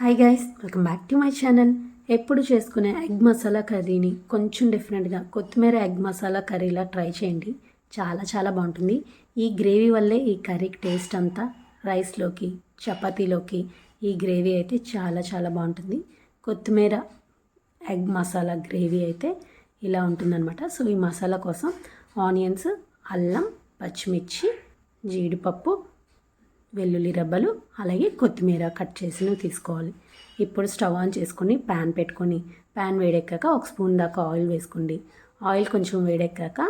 Hi guys welcome back to my channel ఎప్పుడు చేసుకునే egg masala కర్రీని కొంచెం డిఫరెంట్గా కొత్తిమీర ఎగ్ మసాలా కర్రీలా ట్రై చేయండి. చాలా చాలా బాగుంటుంది. ఈ గ్రేవీ వల్లే ఈ కర్రీకి టేస్ట్ అంతా రైస్లోకి చపాతీలోకి ఈ గ్రేవీ అయితే చాలా చాలా బాగుంటుంది. కొత్తిమీర ఎగ్ మసాలా గ్రేవీ అయితే ఇలా ఉంటుందన్నమాట. సో ఈ మసాలా కోసం ఆనియన్స్ అల్లం పచ్చిమిర్చి జీడిపప్పు వెల్లుల్లి రెబ్బలు అలాగే కొత్తిమీర కట్ చేసినవి తీసుకోవాలి. ఇప్పుడు స్టవ్ ఆన్ చేసుకొని ప్యాన్ పెట్టుకొని ప్యాన్ వేడెక్కాక ఒక స్పూన్ దాకా ఆయిల్ వేసుకోండి. ఆయిల్ కొంచెం వేడెక్కాక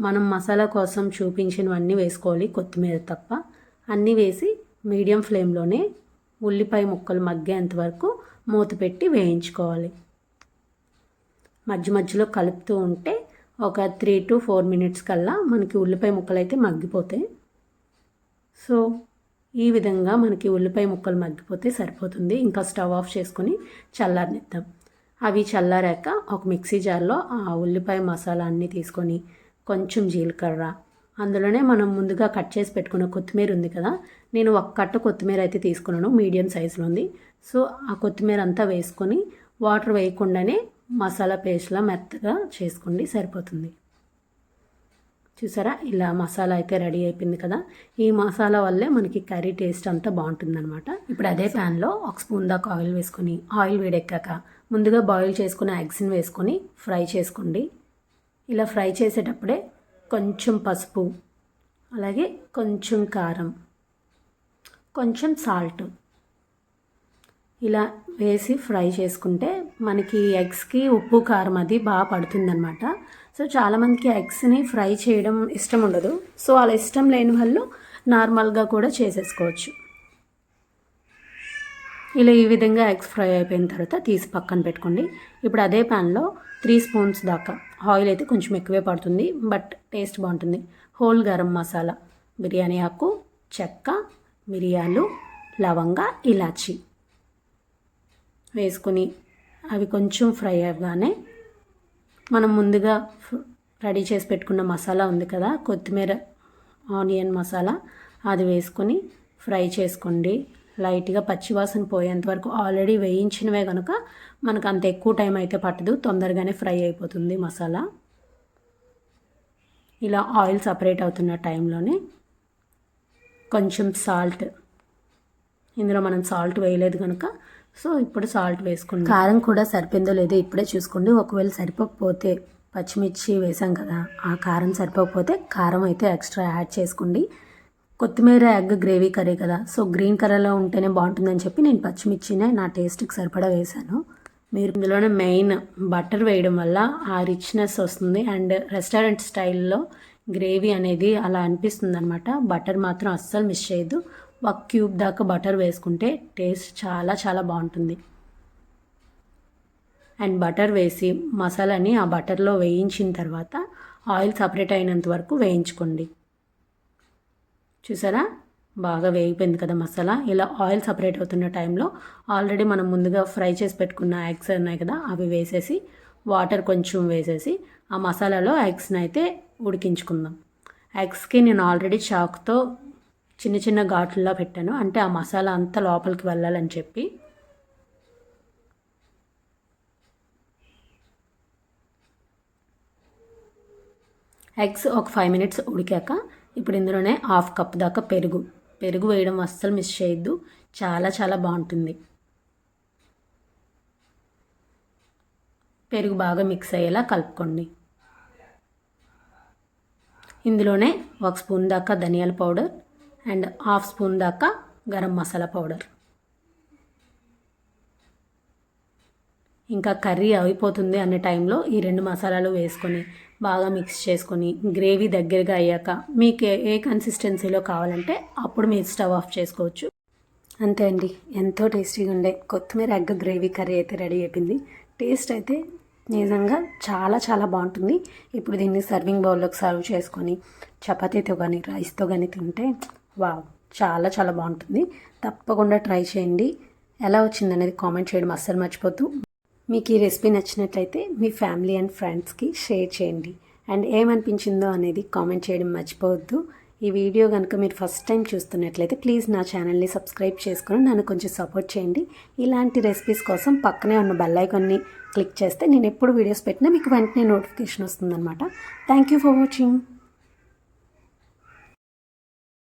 మనం మసాలా కోసం చూపించినవన్నీ వేసుకోవాలి కొత్తిమీర తప్ప. అన్నీ వేసి మీడియం ఫ్లేమ్లోనే ఉల్లిపాయ ముక్కలు మగ్గేంత వరకు మూత పెట్టి వేయించుకోవాలి. మధ్య మధ్యలో కలుపుతూ ఉంటే ఒక త్రీ టు ఫోర్ మినిట్స్ కల్లా మనకి ఉల్లిపాయ ముక్కలు అయితే మగ్గిపోతాయి. సో ఈ విధంగా మనకి ఉల్లిపాయ ముక్కలు మగ్గిపోతే సరిపోతుంది. ఇంకా స్టవ్ ఆఫ్ చేసుకొని చల్లారనిద్దాం. అవి చల్లారాక ఒక మిక్సీ జార్లో ఆ ఉల్లిపాయ మసాలా అన్నీ తీసుకొని కొంచెం జీలకర్ర అందులోనే మనం ముందుగా కట్ చేసి పెట్టుకున్న కొత్తిమీర ఉంది కదా నేను ఒక కట్ట కొత్తిమీర అయితే తీసుకున్నాను మీడియం సైజులో ఉంది. సో ఆ కొత్తిమీర అంతా వేసుకొని వాటర్ వేయకుండానే మసాలా పేస్ట్లా మెత్తగా చేసుకోండి సరిపోతుంది. చూసారా? ఇలా మసాలా అయితే రెడీ అయిపోయింది కదా. ఈ మసాలా వల్లే మనకి కర్రీ టేస్ట్ అంతా బాగుంటుందన్నమాట. ఇప్పుడు అదే ప్యాన్లో ఒక స్పూన్ దాకా ఆయిల్ వేసుకొని ఆయిల్ వేడెక్కాక ముందుగా బాయిల్ చేసుకున్న ఎగ్స్ని వేసుకొని ఫ్రై చేసుకోండి. ఇలా ఫ్రై చేసేటప్పుడే కొంచెం పసుపు అలాగే కొంచెం కారం కొంచెం సాల్ట్ ఇలా వేసి ఫ్రై చేసుకుంటే మనకి ఎగ్స్కి ఉప్పు కారం అది బాగా పడుతుందన్నమాట. సో చాలామందికి ఎగ్స్ని ఫ్రై చేయడం ఇష్టం ఉండదు సో అలా ఇష్టం లేని వాళ్ళు నార్మల్గా కూడా చేసేసుకోవచ్చు. ఇలా ఈ విధంగా ఎగ్స్ ఫ్రై అయిపోయిన తర్వాత తీసి పక్కన పెట్టుకోండి. ఇప్పుడు అదే ప్యాన్లో త్రీ స్పూన్స్ దాకా ఆయిల్ అయితే కొంచెం ఎక్కువే పడుతుంది బట్ టేస్ట్ బాగుంటుంది. హోల్ గరం మసాలా బిర్యానీ ఆకు చెక్క మిరియాలు లవంగ ఇలాచి వేసుకుని అవి కొంచెం ఫ్రై అవ్వగానే మనం ముందుగా రెడీ చేసి పెట్టుకున్న మసాలా ఉంది కదా కొత్తిమీర ఆనియన్ మసాలా. అది వేసుకొని ఫ్రై చేసుకోండి. లైట్గా పచ్చివాసన పోయేంత వరకు ఆల్రెడీ వేయించినవే కనుక మనకు అంత ఎక్కువ టైం అయితే పట్టదు. తొందరగానే ఫ్రై అయిపోతుంది మసాలా. ఇలా ఆయిల్ సపరేట్ అవుతున్న టైంలోనే కొంచెం సాల్ట్. ఇందులో మనం సాల్ట్ వేయలేదు కనుక సో ఇప్పుడు సాల్ట్ వేసుకోండి కారం కూడా సరిపోయిందో లేదో ఇప్పుడే చూసుకోండి. ఒకవేళ సరిపోకపోతే పచ్చిమిర్చి వేసాం కదా ఆ కారం సరిపోకపోతే కారం అయితే ఎక్స్ట్రా యాడ్ చేసుకోండి. కొత్తిమీర ఎగ్ గ్రేవీ కర్రీ కదా. సో గ్రీన్ కలర్లో ఉంటేనే బాగుంటుందని చెప్పి నేను పచ్చిమిర్చినే నా టేస్ట్కి సరిపడా వేశాను మీరు ఇందులోనే మెయిన్ బటర్ వేయడం వల్ల ఆ రిచ్నెస్ వస్తుంది. అండ్ రెస్టారెంట్ స్టైల్లో గ్రేవీ అనేది అలా అనిపిస్తుంది అనమాట బటర్ మాత్రం అస్సలు మిస్ చేయదు ఒక క్యూబ్ దాకా బటర్ వేసుకుంటే టేస్ట్ చాలా చాలా బాగుంటుంది. అండ్ బటర్ వేసి మసాలాని ఆ బటర్లో వేయించిన తర్వాత ఆయిల్ సపరేట్ అయినంత వరకు వేయించుకోండి. చూసారా? బాగా వేగిపోయింది కదా మసాలా. ఇలా ఆయిల్ సపరేట్ అవుతున్న టైంలో ఆల్రెడీ మనం ముందుగా ఫ్రై చేసి పెట్టుకున్న ఎగ్స్ ఉన్నాయి కదా అవి వేసేసి వాటర్ కొంచెం వేసేసి ఆ మసాలాలో ఎగ్స్ని అయితే ఉడికించుకుందాం. ఎగ్స్కి నేను ఆల్రెడీ చాక్తో చిన్న చిన్న ఘాట్లలో పెట్టాను. అంటే ఆ మసాలా అంతా లోపలికి వెళ్ళాలని చెప్పి. ఎగ్స్ ఒక ఫైవ్ మినిట్స్ ఉడికాక ఇప్పుడు ఇందులోనే హాఫ్ కప్ దాకా పెరుగు. పెరుగు వేయడం అస్సలు మిస్ చేయొద్దు. చాలా చాలా బాగుంటుంది. పెరుగు బాగా మిక్స్ అయ్యేలా కలుపుకోండి. ఇందులోనే ఒక స్పూన్ దాకా ధనియాల పౌడర్ అండ్ హాఫ్ స్పూన్ దాకా గరం మసాలా పౌడర్. ఇంకా కర్రీ అయిపోతుంది అనే టైంలో ఈ రెండు మసాలాలు వేసుకొని బాగా మిక్స్ చేసుకొని గ్రేవీ దగ్గరగా అయ్యాక మీకు ఏ కన్సిస్టెన్సీలో కావాలంటే అప్పుడు మీరు స్టవ్ ఆఫ్ చేసుకోవచ్చు. అంతే అండి. ఎంతో టేస్టీగా ఉండే కొత్తిమీర ఎగ్గ గ్రేవీ కర్రీ అయితే రెడీ అయిపోయింది. టేస్ట్ అయితే నిజంగా చాలా చాలా బాగుంటుంది. ఇప్పుడు దీన్ని సర్వింగ్ బౌల్లోకి సర్వ్ చేసుకొని చపాతీతో కానీ రైస్తో కానీ తింటే వావ్ చాలా చాలా బాగుంటుంది. తప్పకుండా ట్రై చేయండి. ఎలా వచ్చింది అనేది కామెంట్ చేయడం అస్సలు మర్చిపోతూ. మీకు ఈ రెసిపీ నచ్చినట్లయితే మీ ఫ్యామిలీ అండ్ ఫ్రెండ్స్కి షేర్ చేయండి. అండ్ ఏమనిపించిందో అనేది కామెంట్ చేయడం మర్చిపోవద్దు. ఈ వీడియో కనుక మీరు ఫస్ట్ టైం చూస్తున్నట్లయితే ప్లీజ్ నా ఛానల్ని సబ్స్క్రైబ్ చేసుకుని నన్ను కొంచెం సపోర్ట్ చేయండి. ఇలాంటి రెసిపీస్ కోసం పక్కనే ఉన్న బెల్ ఐకాన్ని క్లిక్ చేస్తే నేను ఎప్పుడు వీడియోస్ పెట్టినా మీకు వెంటనే నోటిఫికేషన్ వస్తుందన్నమాట. Thank you for watching.